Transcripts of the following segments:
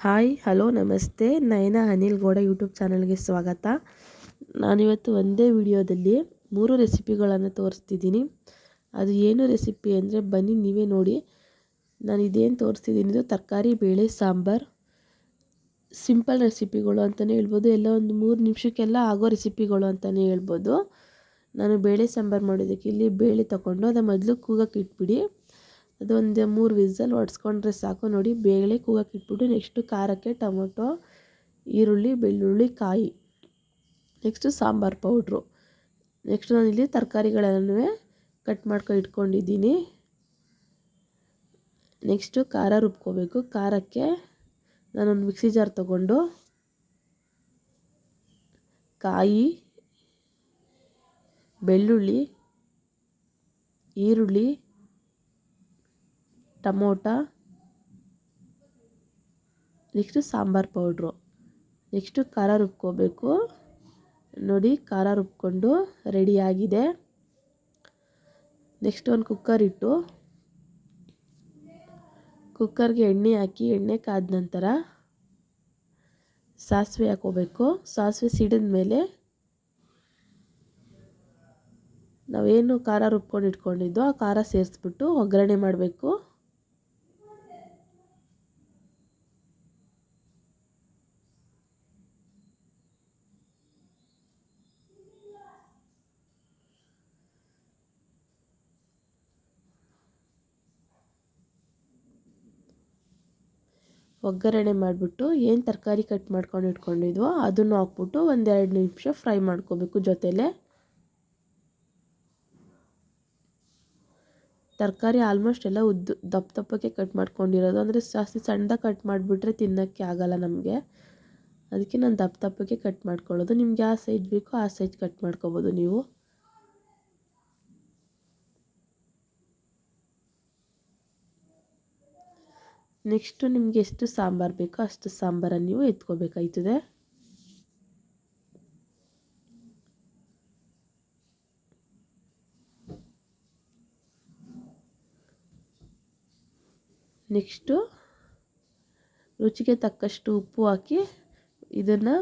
Hi, hello, ನಮಸ್ತೆ. ನಯನ Anil Gowda YouTube ಚಾನಲ್ಗೆ ಸ್ವಾಗತ. ನಾನಿವತ್ತು ಒಂದೇ ವಿಡಿಯೋದಲ್ಲಿ ಮೂರು ರೆಸಿಪಿಗಳನ್ನು ತೋರಿಸ್ತಿದ್ದೀನಿ. ಅದು ಏನು ರೆಸಿಪಿ ಅಂದರೆ ಬನ್ನಿ, ನೀವೇ ನೋಡಿ. ನಾನು ಇದೇನು ತೋರಿಸ್ತಿದ್ದೀನಿ ಇದು ತರಕಾರಿ, ಬೇಳೆ, ಸಾಂಬಾರು. ಸಿಂಪಲ್ ರೆಸಿಪಿಗಳು ಅಂತಲೇ ಹೇಳ್ಬೋದು. ಎಲ್ಲ ಒಂದು ಮೂರು ನಿಮಿಷಕ್ಕೆಲ್ಲ ಆಗೋ ರೆಸಿಪಿಗಳು ಅಂತಲೇ ಹೇಳ್ಬೋದು. ನಾನು ಬೇಳೆ ಸಾಂಬಾರು ಮಾಡೋದಕ್ಕೆ ಇಲ್ಲಿ ಬೇಳೆ ತಗೊಂಡು ಅದು ಮೊದಲು ಕೂಗಕ್ಕೆ ಇಟ್ಬಿಡಿ. ಅದೊಂದು ಮೂರು ವಿಸಲ್ ಹೊಡ್ಸ್ಕೊಂಡ್ರೆ ಸಾಕು. ನೋಡಿ, ಬೇಳೆ ಕೂಗಕ್ಕೆ ಇಟ್ಬಿಟ್ಟು ನೆಕ್ಸ್ಟು ಖಾರಕ್ಕೆ ಟೊಮೊಟೊ, ಈರುಳ್ಳಿ, ಬೆಳ್ಳುಳ್ಳಿ, ಕಾಯಿ, ನೆಕ್ಸ್ಟು ಸಾಂಬಾರು ಪೌಡ್ರು. ನೆಕ್ಸ್ಟ್ ನಾನಿಲ್ಲಿ ತರಕಾರಿಗಳನ್ನು ಕಟ್ ಮಾಡ್ಕೊ ಇಟ್ಕೊಂಡಿದ್ದೀನಿ. ನೆಕ್ಸ್ಟು ಖಾರ ರುಬ್ಕೋಬೇಕು. ಖಾರಕ್ಕೆ ನಾನೊಂದು ಮಿಕ್ಸಿ ಜಾರ್ ತಗೊಂಡು ಕಾಯಿ, ಬೆಳ್ಳುಳ್ಳಿ, ಈರುಳ್ಳಿ tomato, next sambar powder. Next ಖಾರ ರುಬ್ಕೋಬೇಕು. ನೋಡಿ, ಖಾರ ರುಬ್ಕೊಂಡು ರೆಡಿಯಾಗಿದೆ ನೆಕ್ಸ್ಟ್ ಒಂದು ಕುಕ್ಕರ್ ಇಟ್ಟು ಕುಕ್ಕರ್ಗೆ ಎಣ್ಣೆ ಹಾಕಿ, ಎಣ್ಣೆ ಕಾದ ನಂತರ ಸಾಸಿವೆ ಹಾಕೋಬೇಕು. ಸಾಸಿವೆ ಸಿಡಿದ ಮೇಲೆ ನಾವೇನು ಖಾರ ರುಬ್ಕೊಂಡು ಇಟ್ಕೊಂಡಿದ್ದೋ ಆ ಖಾರ ಸೇರಿಸ್ಬಿಟ್ಟು ಒಗ್ಗರಣೆ ಮಾಡಬೇಕು. ಒಗ್ಗರಣೆ ಮಾಡಿಬಿಟ್ಟು ಏನು ತರಕಾರಿ ಕಟ್ ಮಾಡ್ಕೊಂಡು ಇಟ್ಕೊಂಡಿದ್ವೋ ಅದನ್ನು ಹಾಕ್ಬಿಟ್ಟು ಒಂದೆರಡು ನಿಮಿಷ ಫ್ರೈ ಮಾಡ್ಕೋಬೇಕು ಜೊತೆಲೇ. ತರಕಾರಿ ಆಲ್ಮೋಸ್ಟ್ ಎಲ್ಲ ಉದ್ದು, ದಪ್ಪ ದಪ್ಪಕ್ಕೆ ಕಟ್ ಮಾಡ್ಕೊಂಡಿರೋದು. ಅಂದರೆ ಜಾಸ್ತಿ ಸಣ್ಣದಾಗಿ ಕಟ್ ಮಾಡಿಬಿಟ್ರೆ ತಿನ್ನೋಕ್ಕೆ ಆಗಲ್ಲ ನಮಗೆ. ಅದಕ್ಕೆ ನಾನು ದಪ್ಪ ದಪ್ಪಕ್ಕೆ ಕಟ್ ಮಾಡ್ಕೊಳ್ಳೋದು. ನಿಮ್ಗೆ ಯಾವ ಸೈಜ್ ಬೇಕೋ ಆ ಸೈಜ್ ಕಟ್ ಮಾಡ್ಕೊಬೋದು ನೀವು. ನೆಕ್ಸ್ಟು ನಿಮಗೆ ಎಷ್ಟು ಸಾಂಬಾರು ಬೇಕೋ ಅಷ್ಟು ಸಾಂಬಾರನ್ನು ನೀವು ಎತ್ಕೋಬೇಕಾಯ್ತದೆ. ನೆಕ್ಸ್ಟು ರುಚಿಗೆ ತಕ್ಕಷ್ಟು ಉಪ್ಪು ಹಾಕಿ ಇದನ್ನು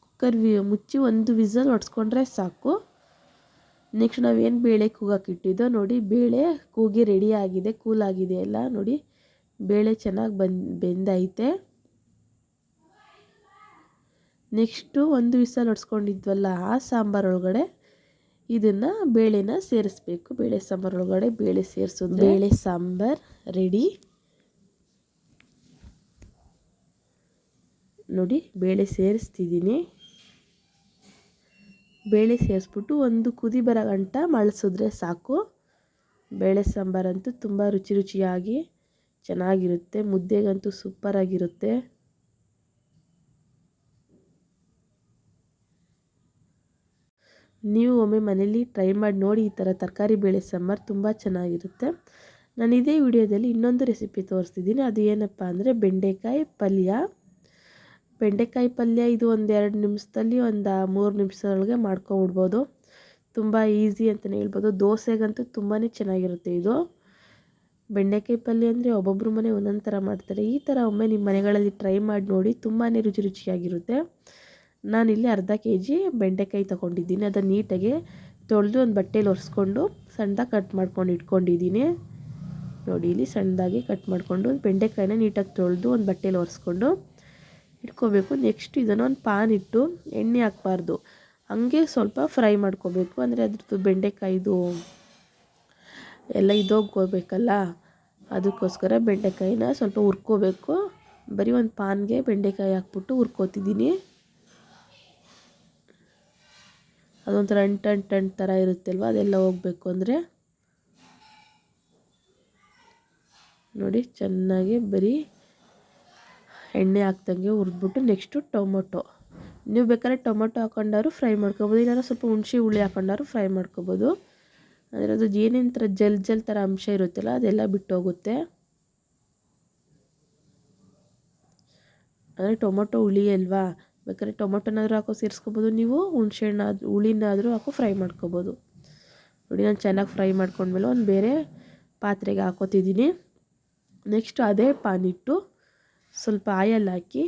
ಕುಕ್ಕರ್ ಮುಚ್ಚಿ ಒಂದು ವಿಸಲ್ ಹೊಡ್ಸ್ಕೊಂಡ್ರೆ ಸಾಕು. ನೆಕ್ಸ್ಟ್ ನಾವೇನು ಬೇಳೆ ಕೂಗಾಕಿಟ್ಟಿದ್ದೋ ನೋಡಿ, ಬೇಳೆ ಕೂಗಿ ರೆಡಿ ಆಗಿದೆ ಕೂಲಾಗಿದೆ ಎಲ್ಲ ನೋಡಿ. ಬೇಳೆ ಚೆನ್ನಾಗಿ ಬಂದು, ಬೆಂದೈತೆ. ನೆಕ್ಸ್ಟು ಒಂದು ವಿಸಲ್ ಹೊಡ್ಸ್ಕೊಂಡಿದ್ವಲ್ಲ ಆ ಸಾಂಬಾರೊಳಗಡೆ ಇದನ್ನು ಬೇಳೆನ ಸೇರಿಸ್ಬೇಕು. ಬೇಳೆ ಸಾಂಬಾರೊಳಗಡೆ ಬೇಳೆ ಸೇರಿಸೋದು ಬೇಳೆ ಸಾಂಬಾರು ರೆಡಿ. ನೋಡಿ, ಬೇಳೆ ಸೇರಿಸ್ತಿದ್ದೀನಿ. ಬೇಳೆ ಸೇರಿಸ್ಬಿಟ್ಟು ಒಂದು ಕುದಿ ಬರೋ ಗಂಟ ಮಳಿಸಿದ್ರೆ ಸಾಕು. ಬೇಳೆ ಸಾಂಬಾರಂತೂ ತುಂಬ ರುಚಿ ರುಚಿಯಾಗಿ ಚೆನ್ನಾಗಿರುತ್ತೆ, ಮುದ್ದೆಗಂತೂ ಸೂಪರಾಗಿರುತ್ತೆ. ನೀವು ಒಮ್ಮೆ ಮನೇಲಿ ಟ್ರೈ ಮಾಡಿ ನೋಡಿ, ಈ ಥರ ತರಕಾರಿ ಬೇಳೆ ಸಾಂಬಾರು ತುಂಬ ಚೆನ್ನಾಗಿರುತ್ತೆ. ನಾನು ಇದೇ ವಿಡಿಯೋದಲ್ಲಿ ಇನ್ನೊಂದು ರೆಸಿಪಿ ತೋರಿಸ್ತಿದ್ದೀನಿ. ಅದು ಏನಪ್ಪ ಅಂದರೆ ಬೆಂಡೆಕಾಯಿ ಪಲ್ಯ. ಬೆಂಡೆಕಾಯಿ ಪಲ್ಯ ಇದು ಒಂದು ಎರಡು ನಿಮಿಷದಲ್ಲಿ ಒಂದು ಮೂರು ನಿಮಿಷದೊಳಗೆ ಮಾಡ್ಕೊಬಿಡ್ಬೋದು ತುಂಬ ಈಸಿ ಅಂತಲೇ ಹೇಳ್ಬೋದು. ದೋಸೆಗಂತೂ ತುಂಬಾ ಚೆನ್ನಾಗಿರುತ್ತೆ ಇದು. ಬೆಂಡೆಕಾಯಿ ಪಲ್ಯ ಅಂದರೆ ಒಬ್ಬೊಬ್ಬರು ಮನೆ ಒಂದೊಂದು ಥರ ಮಾಡ್ತಾರೆ. ಈ ಥರ ಒಮ್ಮೆ ನಿಮ್ಮ ಮನೆಗಳಲ್ಲಿ ಟ್ರೈ ಮಾಡಿ ನೋಡಿ ತುಂಬಾ ರುಚಿ ರುಚಿಯಾಗಿರುತ್ತೆ. ನಾನಿಲ್ಲಿ ಅರ್ಧ ಕೆ ಜಿ ಬೆಂಡೆಕಾಯಿ ತೊಗೊಂಡಿದ್ದೀನಿ. ಅದನ್ನು ನೀಟಾಗಿ ತೊಳೆದು ಒಂದು ಬಟ್ಟೆಲಿ ಒರೆಸ್ಕೊಂಡು ಸಣ್ಣದಾಗಿ ಕಟ್ ಮಾಡ್ಕೊಂಡು ಇಟ್ಕೊಂಡಿದ್ದೀನಿ. ನೋಡಿ, ಇಲ್ಲಿ ಸಣ್ಣದಾಗಿ ಕಟ್ ಮಾಡಿಕೊಂಡು ಒಂದು ಬೆಂಡೆಕಾಯಿನ ನೀಟಾಗಿ ತೊಳೆದು ಒಂದು ಬಟ್ಟೆಲಿ ಒರೆಸ್ಕೊಂಡು ಇಟ್ಕೋಬೇಕು. ನೆಕ್ಸ್ಟ್ ಇದನ್ನು ಒಂದು ಪಾನ್ ಇಟ್ಟು ಎಣ್ಣೆ ಹಾಕ್ಬಾರ್ದು. ಹಂಗೆ ಸ್ವಲ್ಪ ಫ್ರೈ ಮಾಡ್ಕೋಬೇಕು. ಅಂದರೆ ಅದ್ರದ್ದು ಬೆಂಡೆಕಾಯಿದು ಎಲ್ಲ ಇದೋಗ್ಕೋಬೇಕಲ್ಲ ಅದಕ್ಕೋಸ್ಕರ ಬೆಂಡೆಕಾಯಿನ ಸ್ವಲ್ಪ ಹುರ್ಕೋಬೇಕು. ಬರೀ ಒಂದು ಪಾನ್ಗೆ ಬೆಂಡೆಕಾಯಿ ಹಾಕ್ಬಿಟ್ಟು ಹುರ್ಕೋತಿದ್ದೀನಿ. ಅದೊಂಥರ ಅಂಟು ಅಂಟು ಅಂಟು ಥರ ಇರುತ್ತಲ್ವ? ಅದೆಲ್ಲ ಹೋಗಬೇಕು ಅಂದರೆ. ನೋಡಿ, ಚೆನ್ನಾಗಿ ಬರೀ ಎಣ್ಣೆ ಹಾಕ್ದಂಗೆ ಹುರಿದ್ಬಿಟ್ಟು ನೆಕ್ಸ್ಟು ಟೊಮೊಟೊ. ನೀವು ಬೇಕಾದ್ರೆ ಟೊಮೊಟೊ ಹಾಕೊಂಡಾದ್ರು ಫ್ರೈ ಮಾಡ್ಕೊಬೋದು, ಇಲ್ಲಾಂದ್ರೆ ಸ್ವಲ್ಪ ಹುಣಸೆ ಹುಳಿ ಹಾಕೊಂಡಾರು ಫ್ರೈ ಮಾಡ್ಕೊಬೋದು. ಅಂದರೆ ಅದು ಏನೇನು ಥರ ಜಲ್ ಜಲ್ ಥರ ಅಂಶ ಇರುತ್ತಲ್ಲ, ಅದೆಲ್ಲ ಬಿಟ್ಟೋಗುತ್ತೆ. ಅಂದರೆ ಟೊಮೊಟೊ ಹುಳಿ ಅಲ್ವಾ? ಬೇಕಾದ್ರೆ ಟೊಮೊಟೊನಾದರೂ ಹಾಕೋ ಸೇರಿಸ್ಕೊಬೋದು, ನೀವು ಹುಣಸೆ ಹಣ್ಣು ಹುಳಿನಾದರೂ ಹಾಕೋ ಫ್ರೈ ಮಾಡ್ಕೊಬೋದು. ನೋಡಿ, ನಾನು ಚೆನ್ನಾಗಿ ಫ್ರೈ ಮಾಡ್ಕೊಂಡ್ಮೇಲೆ ಒಂದು ಬೇರೆ ಪಾತ್ರೆಗೆ ಹಾಕೋತಿದ್ದೀನಿ. ನೆಕ್ಸ್ಟು ಅದೇ ಪಾನಿಟ್ಟು ಸ್ವಲ್ಪ ಆಯಲ್ ಹಾಕಿ,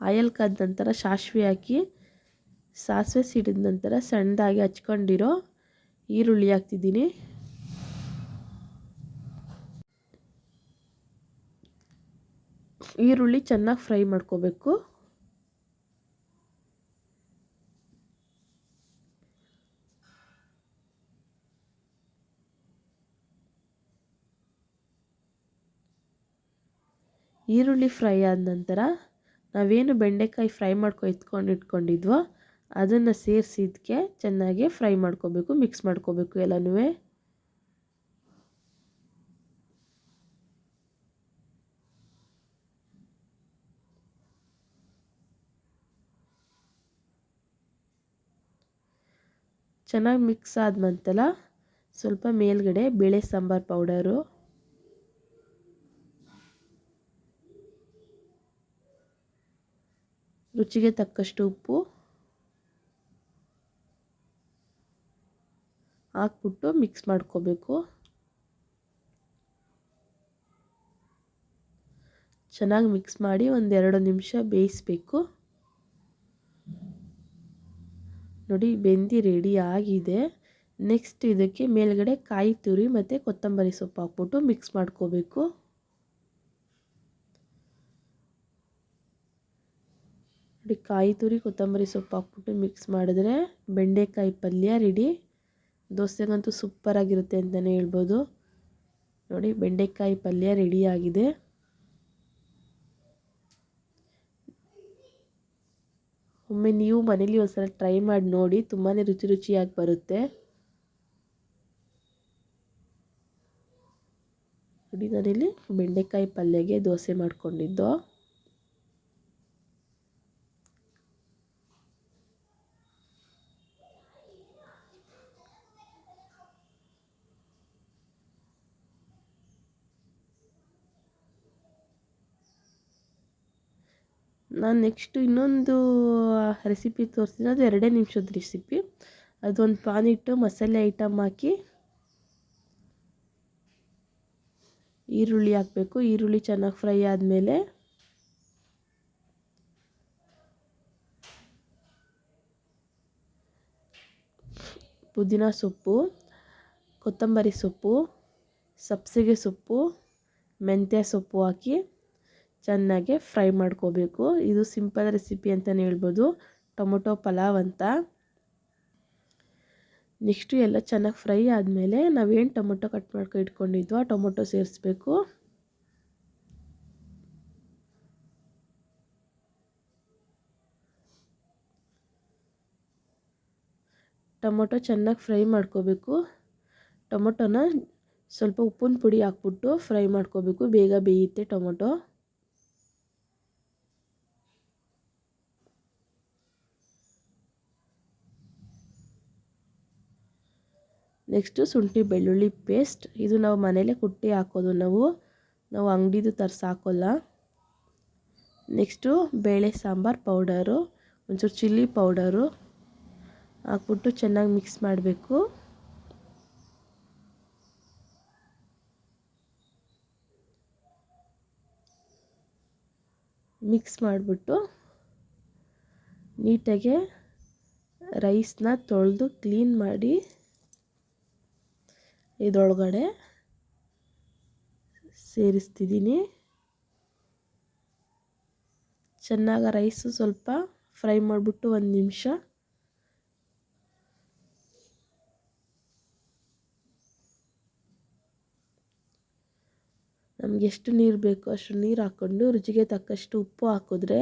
ಆಯಲ್ ಕಾದ ನಂತರ ಸಾಸಿವೆ ಹಾಕಿ ಸಾಸಿವೆ ಸಿಡಿದ ನಂತರ ಸಣ್ಣದಾಗಿ ಹಚ್ಕೊಂಡಿರೋ ಈರುಳ್ಳಿ ಹಾಕ್ತಿದ್ದೀನಿ. ಈರುಳ್ಳಿ ಚೆನ್ನಾಗಿ ಫ್ರೈ ಮಾಡ್ಕೋಬೇಕು. ಈರುಳ್ಳಿ ಫ್ರೈ ಆದ ನಂತರ ನಾವೇನು ಬೆಂಡೆಕಾಯಿ ಫ್ರೈ ಮಾಡ್ಕೊ ಎತ್ಕೊಂಡು ಇಟ್ಕೊಂಡಿದ್ವೋ ಅದನ್ನು ಸೇರಿಸಿದ್ಕೆ ಚೆನ್ನಾಗಿ ಫ್ರೈ ಮಾಡ್ಕೋಬೇಕು ಮಿಕ್ಸ್ ಮಾಡ್ಕೋಬೇಕು ಎಲ್ಲನೂ ಚೆನ್ನಾಗಿ ಮಿಕ್ಸ್ ಆದ ನಂತರ ಸ್ವಲ್ಪ ಮೇಲ್ಗಡೆ ಬೇಳೆ ಸಾಂಬಾರು ಪೌಡರು. ರುಚಿಗೆ ತಕ್ಕಷ್ಟು ಉಪ್ಪು. ಹಾಕ್ಬಿಟ್ಟು ಮಿಕ್ಸ್ ಮಾಡ್ಕೋಬೇಕು. ಚೆನ್ನಾಗಿ ಮಿಕ್ಸ್ ಮಾಡಿ ಒಂದೆರಡು ನಿಮಿಷ ಬೇಯಿಸಬೇಕು. ನೋಡಿ, ಬೆಂದಿ ರೆಡಿ ಆಗಿದೆ. ನೆಕ್ಸ್ಟ್ ಇದಕ್ಕೆ ಮೇಲ್ಗಡೆ ಕಾಯಿ ತುರಿ ಮತ್ತು ಕೊತ್ತಂಬರಿ ಸೊಪ್ಪು ಹಾಕ್ಬಿಟ್ಟು ಮಿಕ್ಸ್ ಮಾಡ್ಕೋಬೇಕು. ನೋಡಿ, ಕಾಯಿ ತುರಿ, ಕೊತ್ತಂಬರಿ ಸೊಪ್ಪು ಹಾಕ್ಬಿಟ್ಟು ಮಿಕ್ಸ್ ಮಾಡಿದ್ರೆ ಬೆಂಡೆಕಾಯಿ ಪಲ್ಯ ರೆಡಿ ದೋಸೆಗಂತೂ ಸೂಪರಾಗಿರುತ್ತೆ ಅಂತಲೇ ಹೇಳ್ಬೋದು. ನೋಡಿ, ಬೆಂಡೆಕಾಯಿ ಪಲ್ಯ ರೆಡಿಯಾಗಿದೆ ಒಮ್ಮೆ ನೀವು ಮನೇಲಿ ಒಂದ್ಸಲ ಟ್ರೈ ಮಾಡಿ ನೋಡಿ ತುಂಬಾ ರುಚಿ ರುಚಿಯಾಗಿ ಬರುತ್ತೆ. ನೋಡಿ, ನಾನಿಲ್ಲಿ ಬೆಂಡೆಕಾಯಿ ಪಲ್ಯಗೆ ದೋಸೆ ಮಾಡ್ಕೊಂಡಿದ್ದು. ನಾನು ನೆಕ್ಸ್ಟು ಇನ್ನೊಂದು ರೆಸಿಪಿ ತೋರಿಸ್ತೀನಿ ಅದು ಎರಡೇ ನಿಮಿಷದ ರೆಸಿಪಿ ಅದೊಂದು ಪಾನ್ ಇಟ್ಟು ಮಸಾಲೆ ಐಟಮ್ ಹಾಕಿ, ಈರುಳ್ಳಿ ಹಾಕಬೇಕು. ಈರುಳ್ಳಿ ಚೆನ್ನಾಗಿ ಫ್ರೈ ಆದಮೇಲೆ, ಪುದೀನ ಸೊಪ್ಪು, ಕೊತ್ತಂಬರಿ ಸೊಪ್ಪು, ಸಬ್ಸಿಗೆ ಸೊಪ್ಪು, ಮೆಂತ್ಯ ಸೊಪ್ಪು ಹಾಕಿ ಚೆನ್ನಾಗಿ ಫ್ರೈ ಮಾಡ್ಕೋಬೇಕು. ಇದು ಸಿಂಪಲ್ ರೆಸಿಪಿ ಅಂತಲೇ ಹೇಳ್ಬೋದು. ಟೊಮೊಟೊ ಪಲಾವ್ ಅಂತ. ನೆಕ್ಸ್ಟು ಎಲ್ಲ ಚೆನ್ನಾಗಿ ಫ್ರೈ ಆದಮೇಲೆ ನಾವೇನು ಟೊಮೊಟೊ ಕಟ್ ಮಾಡ್ಕೊ ಇಟ್ಕೊಂಡಿದ್ವೋ ಆ ಟೊಮೊಟೊ ಸೇರಿಸ್ಬೇಕು. ಟೊಮೊಟೊ ಚೆನ್ನಾಗಿ ಫ್ರೈ ಮಾಡ್ಕೋಬೇಕು. ಟೊಮೊಟೊನ ಸ್ವಲ್ಪ ಉಪ್ಪಿನ ಪುಡಿ ಹಾಕ್ಬಿಟ್ಟು ಫ್ರೈ ಮಾಡ್ಕೋಬೇಕು. ಬೇಗ ಬೇಯುತ್ತೆ ಟೊಮೊಟೊ. ನೆಕ್ಸ್ಟು ಶುಂಠಿ, ಬೆಳ್ಳುಳ್ಳಿ ಪೇಸ್ಟ್ ಇದು ನಾವು ಮನೇಲೇ ಕುಟ್ಟಿ ಹಾಕೋದು. ನಾವು ನಾವು ಅಂಗಡಿದು ತರ್ಸಿ ಹಾಕೋಲ್ಲ. ನೆಕ್ಸ್ಟು ಬೇಳೆ ಸಾಂಬಾರು ಪೌಡರು. ಒಂಚೂರು ಚಿಲ್ಲಿ ಪೌಡರು. ಹಾಕ್ಬಿಟ್ಟು ಚೆನ್ನಾಗಿ ಮಿಕ್ಸ್ ಮಾಡಬೇಕು. ಮಿಕ್ಸ್ ಮಾಡಿಬಿಟ್ಟು ನೀಟಾಗೆ ರೈಸ್ನ ತೊಳೆದು ಕ್ಲೀನ್ ಮಾಡಿ ಇದರೊಳಗಡೆ ಸೇರಿಸ್ತಿದ್ದೀನಿ. ಚೆನ್ನಾಗಿ ರೈಸು ಸ್ವಲ್ಪ ಫ್ರೈ ಮಾಡಿಬಿಟ್ಟು ಒಂದು ನಿಮಿಷ. ನಮ್ಗೆ ಎಷ್ಟು ನೀರು ಬೇಕೋ ಅಷ್ಟು ನೀರು ಹಾಕ್ಕೊಂಡು ರುಚಿಗೆ ತಕ್ಕಷ್ಟು ಉಪ್ಪು ಹಾಕಿದ್ರೆ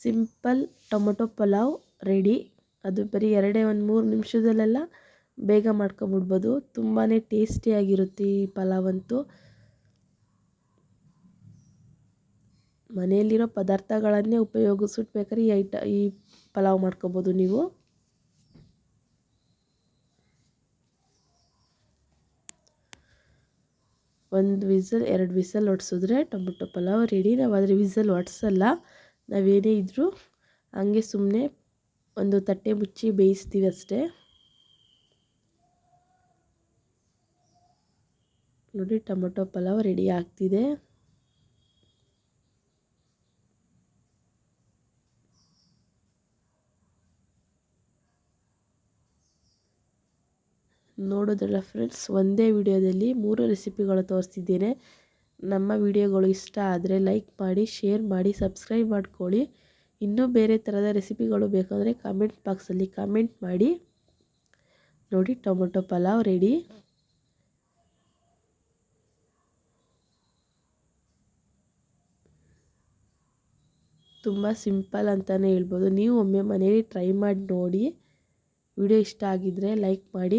ಸಿಂಪಲ್ ಟೊಮೊಟೊ ಪಲಾವ್ ರೆಡಿ. ಅದು ಬರೀ ಎರಡೇ ಒಂದು ಮೂರು ನಿಮಿಷದಲ್ಲೆಲ್ಲ ಬೇಗ ಮಾಡ್ಕೊಂಬಿಡ್ಬೋದು. ತುಂಬಾ ಟೇಸ್ಟಿಯಾಗಿರುತ್ತೆ ಈ ಪಲಾವ್ ಅಂತೂ ಮನೆಯಲ್ಲಿರೋ ಪದಾರ್ಥಗಳನ್ನೇ ಉಪಯೋಗಿಸ್ಬಿಟ್ಟು ಬೇಕಾದ್ರೆ ಈ ಐಟ, ಈ ಪಲಾವ್ ಮಾಡ್ಕೊಬೋದು ನೀವು. ಒಂದು ವಿಸಲ್, ಎರಡು ವಿಸಲ್ ಹೊಡ್ಸಿದ್ರೆ ಟೊಮೆಟೊ ಪಲಾವ್ ರೆಡಿ. ನಾವು ಆದರೆ ವಿಸಲ್ ಒಡಿಸಲ್ಲ. ನಾವೇನೇ ಇದ್ದರೂ ಹಂಗೆ ಸುಮ್ಮನೆ ಒಂದು ತಟ್ಟೆ ಮುಚ್ಚಿ ಬೇಯಿಸ್ತೀವಿ ಅಷ್ಟೇ. ನೋಡಿ, ಟೊಮೊಟೊ ಪಲಾವ್ ರೆಡಿ ಆಗ್ತಿದೆ. ನೋಡೋದ್ರಲ್ಲ ಫ್ರೆಂಡ್ಸ್ ಒಂದೇ ವಿಡಿಯೋದಲ್ಲಿ ಮೂರು ರೆಸಿಪಿಗಳು ತೋರಿಸ್ತಿದ್ದೇನೆ ನಮ್ಮ ವಿಡಿಯೋಗಳು ಇಷ್ಟ ಆದರೆ ಲೈಕ್ ಮಾಡಿ ಶೇರ್ ಮಾಡಿ ಸಬ್ಸ್ಕ್ರೈಬ್ ಮಾಡ್ಕೊಳ್ಳಿ. ಇನ್ನೂ ಬೇರೆ ಥರದ ರೆಸಿಪಿಗಳು ಬೇಕಾದರೆ ಕಾಮೆಂಟ್ ಬಾಕ್ಸಲ್ಲಿ ಕಾಮೆಂಟ್ ಮಾಡಿ. ನೋಡಿ, ಟೊಮೊಟೊ ಪಲಾವ್ ರೆಡಿ ತುಂಬ ಸಿಂಪಲ್ ಅಂತಲೇ ಹೇಳ್ಬೋದು. ನೀವು ಒಮ್ಮೆ ಮನೇಲಿ ಟ್ರೈ ಮಾಡಿ ನೋಡಿ. ವಿಡಿಯೋ ಇಷ್ಟ ಆಗಿದ್ದರೆ ಲೈಕ್ ಮಾಡಿ.